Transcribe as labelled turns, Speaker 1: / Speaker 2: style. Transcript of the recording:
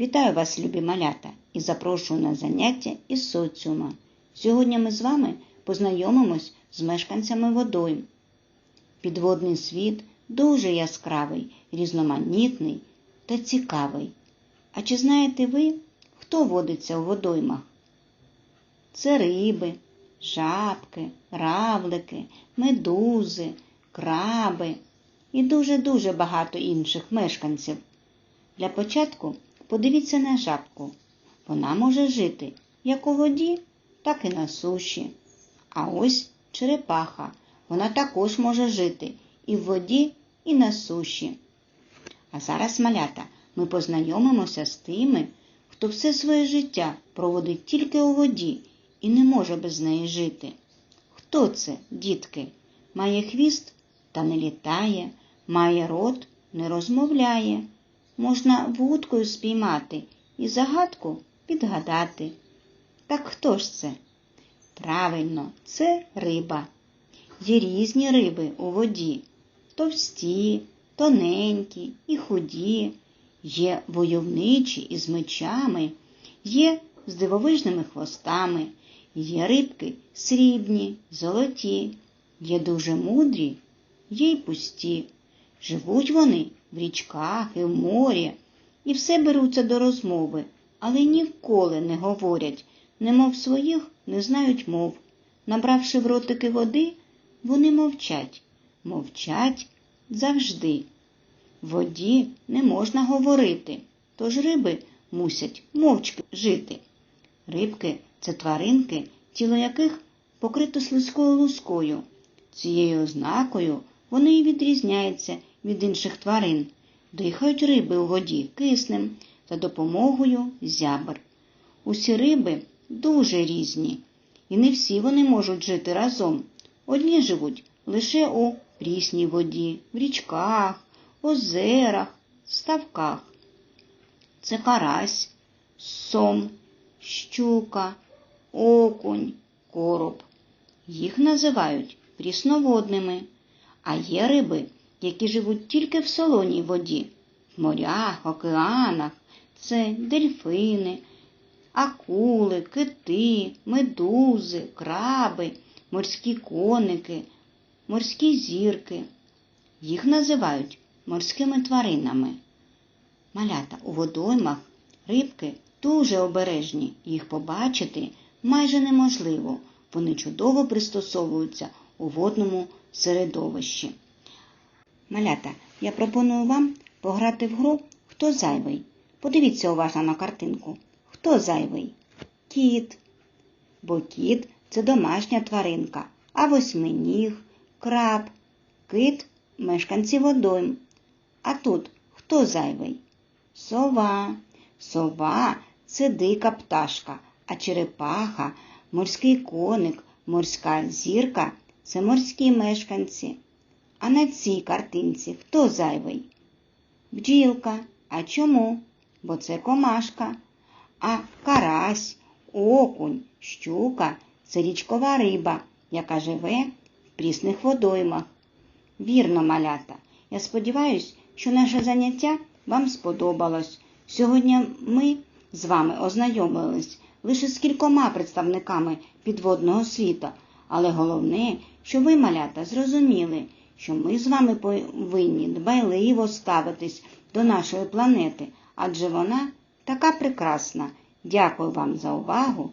Speaker 1: Вітаю вас, любі малята, і запрошую на заняття із соціума. Сьогодні ми з вами познайомимось з мешканцями водойм. Підводний світ дуже яскравий, різноманітний та цікавий. А чи знаєте ви, хто водиться у водоймах? Це риби, жабки, равлики, медузи, краби і дуже-дуже багато інших мешканців. Для початку подивіться на жабку. Вона може жити як у воді, так і на суші. А ось черепаха. Вона також може жити і в воді, і на суші. А зараз, малята, ми познайомимося з тими, хто все своє життя проводить тільки у воді і не може без неї жити. Хто це, дітки? Має хвіст та не літає, має рот, не розмовляє. Можна вудкою спіймати і загадку підгадати. Так хто ж це? Правильно, це риба. Є різні риби у воді. Товсті, тоненькі і худі, є войовничі із мечами, є з дивовижними хвостами, є рибки срібні, золоті, є дуже мудрі, є й пусті. Живуть вони в річках і в морі, і все беруться до розмови, але ніколи не говорять, немов своїх не знають мов. Набравши в ротики води, вони мовчать, мовчать завжди. В воді не можна говорити, тож риби мусять мовчки жити. Рибки це тваринки, тіло яких покрито слизькою лускою. Цією ознакою вони і відрізняються від інших тварин. Дихають риби у воді киснем за допомогою зябр. Усі риби дуже різні, і не всі вони можуть жити разом. Одні живуть лише у прісній воді, в річках, озерах, ставках. Це карась, сом, щука, окунь, короб. Їх називають прісноводними, а є риби, які живуть тільки в солоній воді, в морях, океанах, це дельфини, акули, кити, медузи, краби, морські коники, морські зірки. Їх називають морськими тваринами. Малята у водоймах рибки дуже обережні, їх побачити майже неможливо. Вони чудово пристосовуються у водному середовищі. Малята, я пропоную вам пограти в гру Хто зайвий. Подивіться уважно на картинку. Хто зайвий? Кіт. Бо кіт це домашня тваринка, а восьминіг, краб, кит мешканці водойм. А тут хто зайвий? Сова. Сова це дика пташка, а черепаха, морський коник, морська зірка це морські мешканці. А на цій картинці хто зайвий? Бджілка. А чому? Бо це комашка. А карась, окунь, щука це річкова риба, яка живе в прісних водоймах. Вірно, малята. Я сподіваюся, що наше заняття вам сподобалось. Сьогодні ми з вами ознайомились лише з кількома представниками підводного світу, але головне, що ви, малята, зрозуміли, що ми з вами повинні дбайливо ставитись до нашої планети, адже вона така прекрасна. Дякую вам за увагу